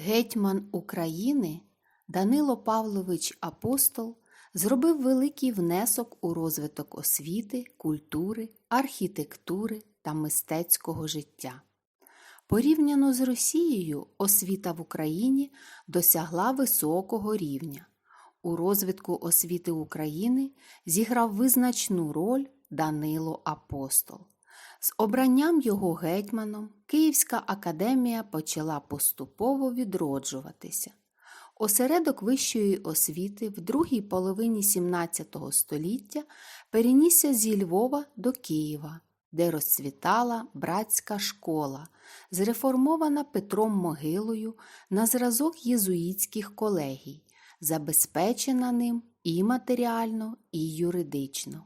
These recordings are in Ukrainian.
Гетьман України Данило Павлович Апостол зробив великий внесок у розвиток освіти, культури, архітектури та мистецького життя. Порівняно з Росією, освіта в Україні досягла високого рівня. У розвитку освіти України зіграв визначну роль Данило Апостол. З обранням його гетьманом Київська академія почала поступово відроджуватися. Осередок вищої освіти в другій половині XVII століття перенісся зі Львова до Києва, де розцвітала братська школа, зреформована Петром Могилою на зразок єзуїтських колегій, забезпечена ним і матеріально, і юридично.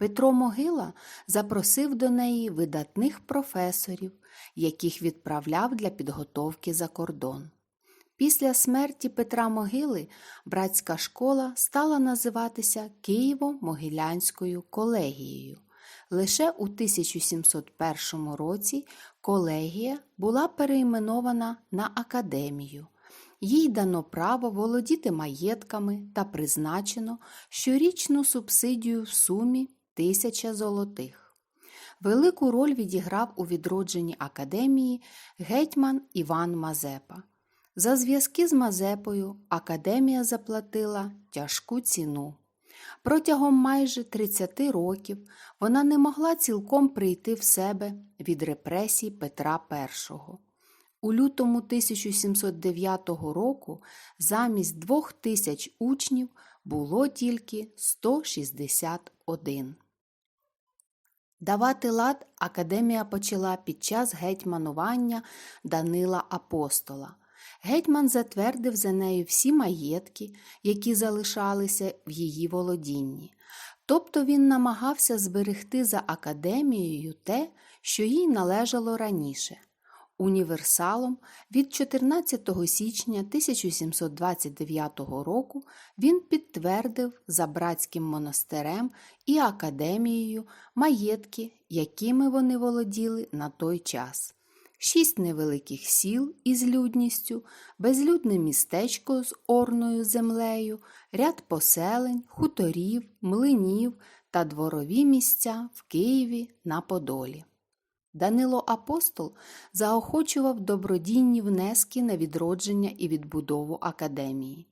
Петро Могила запросив до неї видатних професорів, яких відправляв для підготовки за кордон. Після смерті Петра Могили братська школа стала називатися Києво-Могилянською колегією. Лише у 1701 році колегія була перейменована на академію. Їй дано право володіти маєтками та призначено щорічну субсидію в сумі тисяча золотих. Велику роль відіграв у відродженні академії гетьман Іван Мазепа. За зв'язки з Мазепою академія заплатила тяжку ціну. Протягом майже 30 років вона не могла цілком прийти в себе від репресій Петра І. У лютому 1709 року замість двох тисяч учнів було тільки 161. Давати лад академія почала під час гетьманування Данила Апостола. Гетьман затвердив за нею всі маєтки, які залишалися в її володінні. Тобто він намагався зберегти за академією те, що їй належало раніше. Універсалом від 14 січня 1729 року він підтвердив за братським монастирем і академією маєтки, якими вони володіли на той час. Шість невеликих сіл із людністю, безлюдне містечко з орною землею, ряд поселень, хуторів, млинів та дворові місця в Києві на Подолі. Данило Апостол заохочував добродійні внески на відродження і відбудову академії.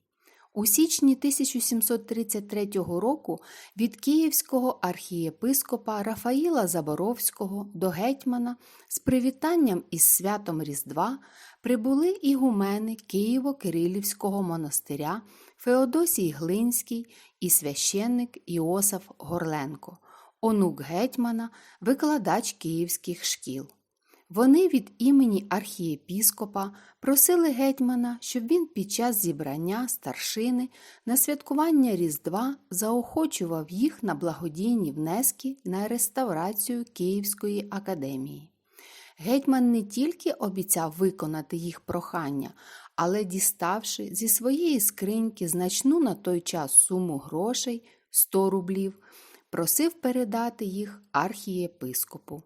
У січні 1733 року від київського архієпископа Рафаїла Заборовського до гетьмана з привітанням із святом Різдва прибули ігумени Києво-Кирилівського монастиря Феодосій Глинський і священник Іосаф Горленко онук гетьмана, викладач київських шкіл. Вони від імені архієпіскопа просили гетьмана, щоб він під час зібрання старшини на святкування Різдва заохочував їх на благодійні внески на реставрацію Київської академії. Гетьман не тільки обіцяв виконати їх прохання, але, діставши зі своєї скриньки значну на той час суму грошей 100 рублів, просив передати їх архієпископу.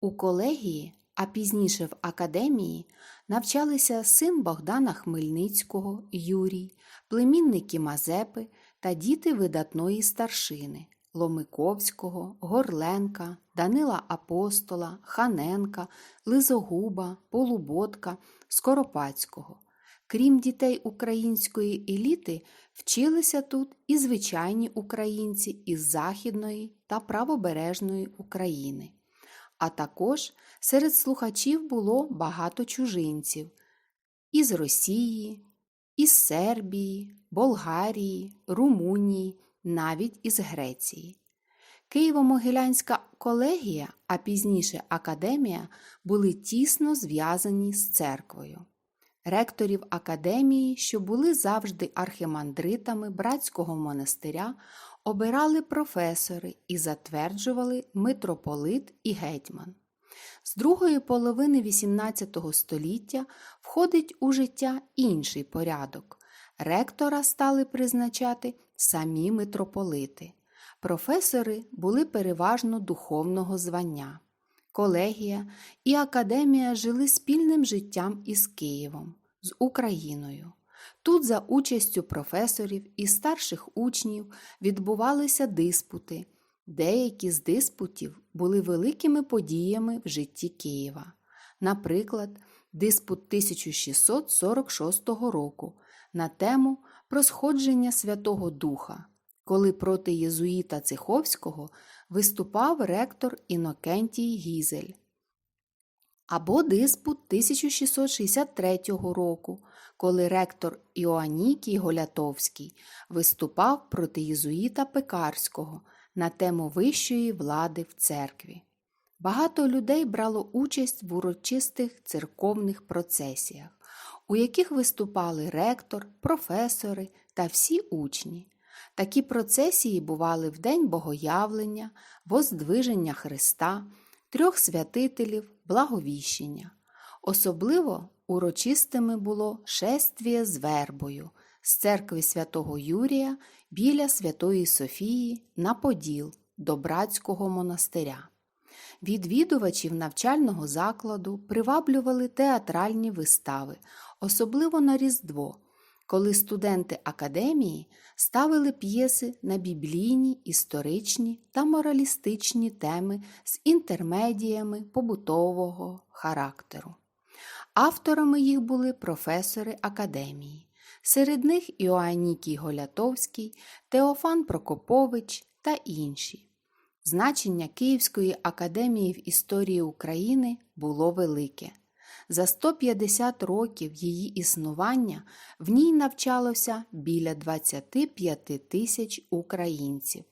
У колегії, а пізніше в академії, навчалися син Богдана Хмельницького Юрій, племінники Мазепи та діти видатної старшини Ломиковського, Горленка, Данила Апостола, Ханенка, Лизогуба, Полуботка, Скоропадського. Крім дітей української еліти, вчилися тут і звичайні українці із Західної та правобережної України. А також серед слухачів було багато чужинців із Росії, із Сербії, Болгарії, Румунії, навіть із Греції. Києво-Могилянська колегія, а пізніше академія, були тісно зв'язані з церквою. Ректорів академії, що були завжди архимандритами братського монастиря, обирали професори і затверджували митрополит і гетьман. З другої половини XVIII століття входить у життя інший порядок. Ректора стали призначати самі митрополити. Професори були переважно духовного звання. Колегія і академія жили спільним життям із Києвом, з Україною. Тут, за участю професорів і старших учнів, відбувалися диспути. Деякі з диспутів були великими подіями в житті Києва. Наприклад, диспут 1646 року на тему про сходження Святого Духа, коли проти єзуїта Циховського виступав ректор Інокентій Гізель. Або диспут 1663 року, коли ректор Іоаннікій Голятовський виступав проти єзуїта Пекарського на тему вищої влади в церкві. Багато людей брало участь в урочистих церковних процесіях, у яких виступали ректор, професори та всі учні. Такі процесії бували в День Богоявлення, Воздвиження Христа, трьох святителів, благовіщення. Особливо урочистими було шествіє з вербою з церкви святого Юрія біля Святої Софії на Поділ до Братського монастиря. Відвідувачів навчального закладу приваблювали театральні вистави, особливо на Різдво, коли студенти академії ставили п'єси на біблійні, історичні та моралістичні теми з інтермедіями побутового характеру. Авторами їх були професори академії, серед них Іоаннікій Голятовський, Теофан Прокопович та інші. Значення Київської академії в історії України було велике. За 150 років її існування в ній навчалося біля 25 тисяч українців.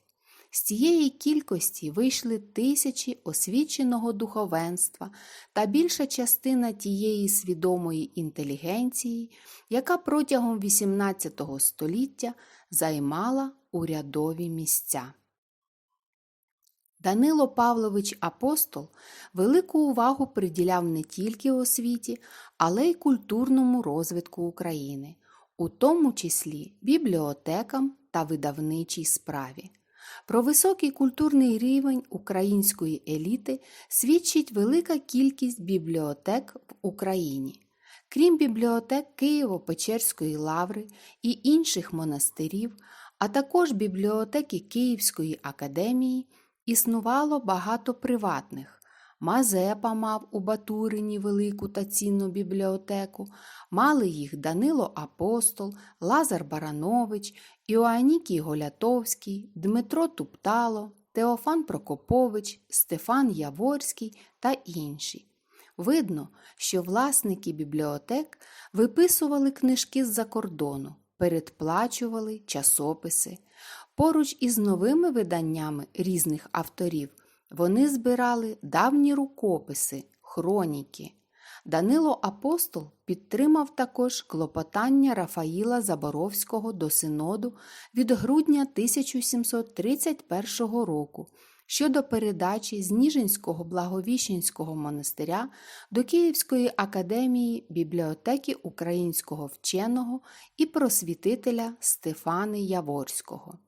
З цієї кількості вийшли тисячі освіченого духовенства та більша частина тієї свідомої інтелігенції, яка протягом XVIII століття займала урядові місця. Данило Павлович Апостол велику увагу приділяв не тільки освіті, але й культурному розвитку України, у тому числі бібліотекам та видавничій справі. Про високий культурний рівень української еліти свідчить велика кількість бібліотек в Україні. Крім бібліотек Києво-Печерської лаври і інших монастирів, а також бібліотеки Київської академії, існувало багато приватних. Мазепа мав у Батурині велику та цінну бібліотеку, мали їх Данило Апостол, Лазар Баранович, Іоанікій Голятовський, Дмитро Туптало, Теофан Прокопович, Стефан Яворський та інші. Видно, що власники бібліотек виписували книжки з-за кордону, передплачували часописи. Поруч із новими виданнями різних авторів вони збирали давні рукописи, хроніки. Данило Апостол підтримав також клопотання Рафаїла Заборовського до синоду від грудня 1731 року щодо передачі з Ніжинського Благовіщенського монастиря до Київської академії бібліотеки українського вченого і просвітителя Стефани Яворського.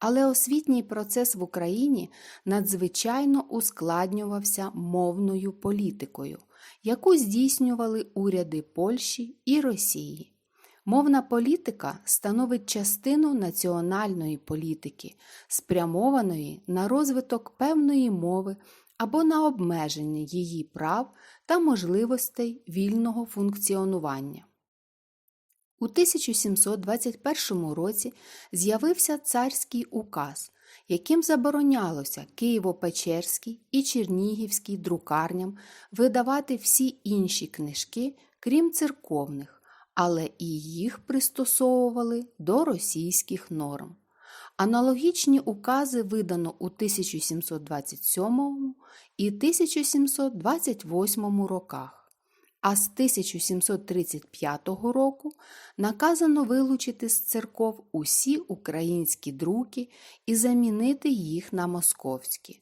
Але освітній процес в Україні надзвичайно ускладнювався мовною політикою, яку здійснювали уряди Польщі і Росії. Мовна політика становить частину національної політики, спрямованої на розвиток певної мови або на обмеження її прав та можливостей вільного функціонування. У 1721 році з'явився царський указ, яким заборонялося Києво-Печерській і Чернігівській друкарням видавати всі інші книжки, крім церковних, але і їх пристосовували до російських норм. Аналогічні укази видано у 1727 і 1728 роках а з 1735 року наказано вилучити з церков усі українські друки і замінити їх на московські.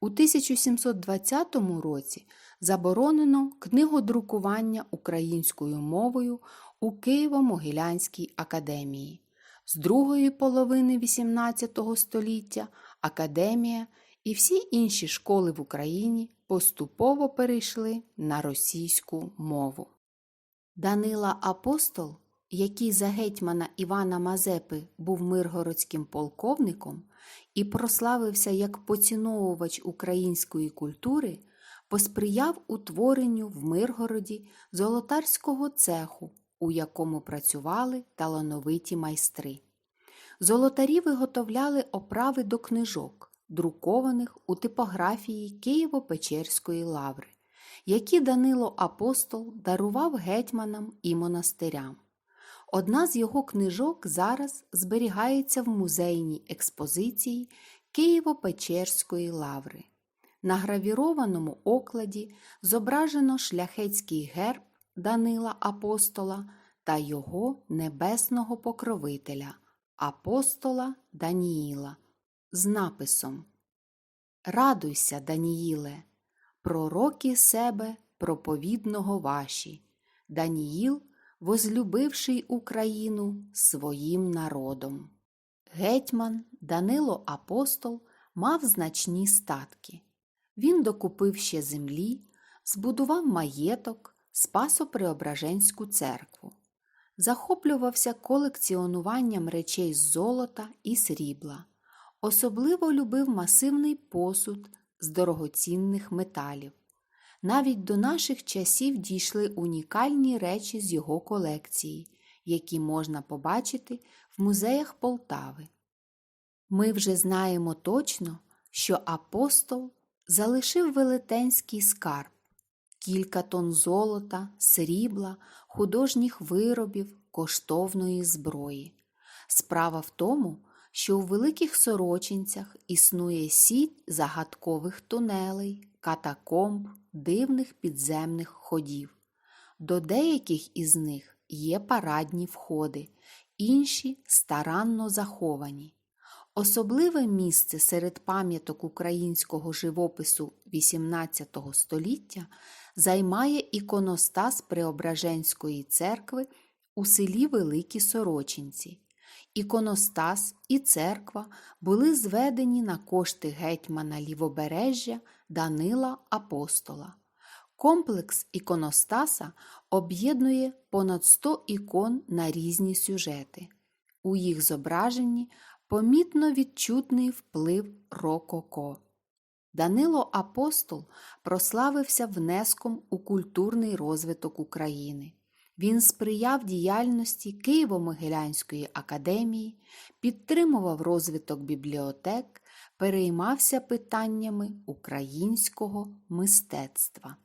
У 1720 році заборонено книгодрукування українською мовою у Києво-Могилянській академії. З другої половини XVIII століття академія і всі інші школи в Україні поступово перейшли на російську мову. Данила Апостол, який за гетьмана Івана Мазепи був миргородським полковником і прославився як поціновувач української культури, посприяв утворенню в Миргороді золотарського цеху, у якому працювали талановиті майстри. Золотарі виготовляли оправи до книжок, друкованих у типографії Києво-Печерської лаври, які Данило Апостол дарував гетьманам і монастирям. Одна з його книжок зараз зберігається в музейній експозиції Києво-Печерської лаври. На гравірованому окладі зображено шляхетський герб Данила Апостола та його небесного покровителя апостола Даніїла з написом Радуйся, Даніїле, пророки себе проповідного ваші, Даніїл, возлюбивший Україну своїм народом. Гетьман Данило Апостол мав значні статки. Він докупив ще землі, збудував маєток, Спасо-Преображенську церкву захоплювався колекціонуванням речей з золота і срібла, особливо любив масивний посуд з дорогоцінних металів. Навіть до наших часів дійшли унікальні речі з його колекції, які можна побачити в музеях Полтави. Ми вже знаємо точно, що апостол залишив велетенський скарб кілька тонн золота, срібла, художніх виробів, коштовної зброї. Справа в тому, що у великих сорочинцях існує сіть загадкових тунелей, катакомб, дивних підземних ходів. До деяких із них є парадні входи, інші старанно заховані. Особливе місце серед пам'яток українського живопису XVIII століття займає іконостас Преображенської церкви у селі Великі Сорочинці. Іконостас і церква були зведені на кошти гетьмана Лівобережжя Данила Апостола. Комплекс іконостаса об'єднує понад 100 ікон на різні сюжети. У їх зображенні помітно відчутний вплив рококо. Данило Апостол прославився внеском у культурний розвиток України. Він сприяв діяльності Києво-Могилянської академії, підтримував розвиток бібліотек, переймався питаннями українського мистецтва.